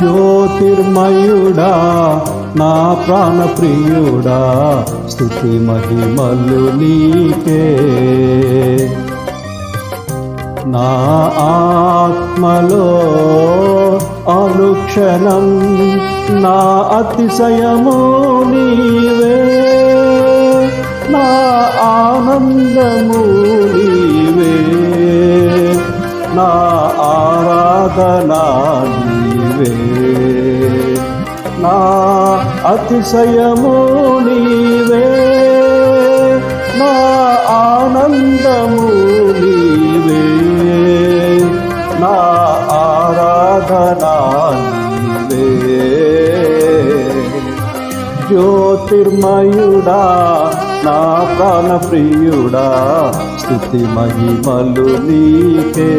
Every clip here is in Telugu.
జ్యోతిర్మయుడా నా ప్రాణప్రియుడా స్థుతి మహిమలు నీకే. నా ఆత్మలో అనుక్షణం నా అతిశయము నీవే. నీవే నా అతిశయము నీవే నా ఆనందము నీవే నా ఆరాధనా నీవే జ్యోతిర్మయుడా నా ప్రాణప్రియుడా స్థుతి మహిమలు నీకే.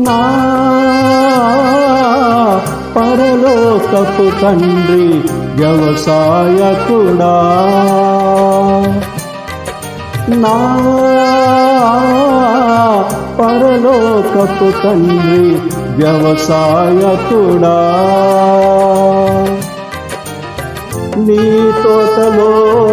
నా పరలోకపు తండ్రి వ్యవసాయకుడా. నా పరలోకపు తండ్రి వ్యవసాయకుడా. నీ తోటలో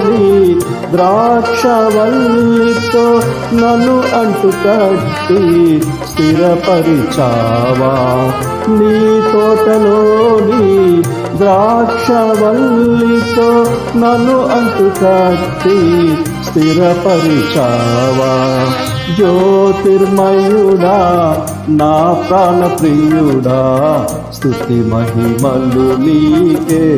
నీ ద్రాక్షవల్లితో నన్ను అంటు కట్టి స్థిరపరిచావా? నీ తోటలోని ద్రాక్షవల్లితో నన్ను అంటు కట్టి స్థిరపరిచావా? జ్యోతిర్మయుడా నా ప్రాణప్రియుడా స్థుతి మహిమలు నీకే.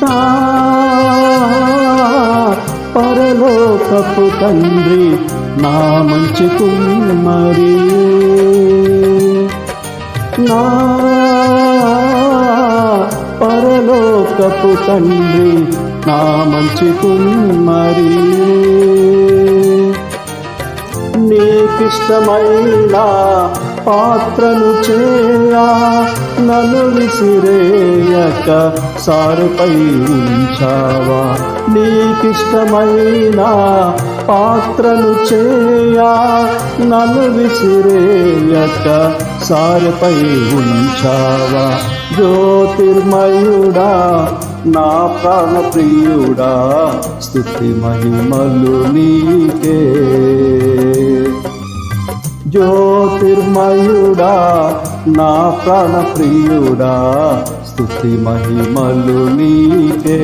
నా పరలోకపు తండ్రి నా మంచి కుమ్మరి నా పరలోకపు తండ్రి నా మంచి కుమ్మరి నీకిష్టమైన పాత్రను చేయా నన్ను విసిరేయక సారుపై ఉంచావా నీకిష్టమైన పాత్రను చేయా నన్ను విసిరేయక సారుపై ఉంచావా జ్యోతిర్మయుడా నా ప్రాణప్రియుడా స్థుతి మహిమలు నీకే. జ్యోతిర్మయుడా నా ప్రాణ ప్రియుడా స్థుతి మహిమలు నీకే.